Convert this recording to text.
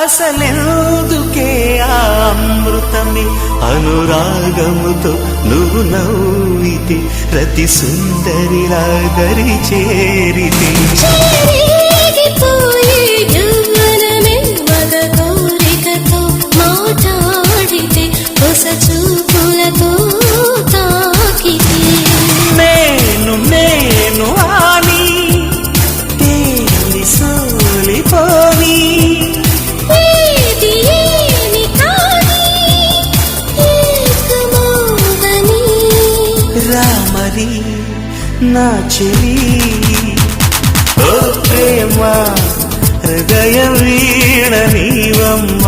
అసలెందుకే అమృతమే అనురాగముతో నువ్వు నవ్వితి ప్రతి సుందరిలా దరి చేరితే చూ ఉన్నది నా చెవి. ఓ ప్రేమ హృదయ వీణ నీవమ్మ.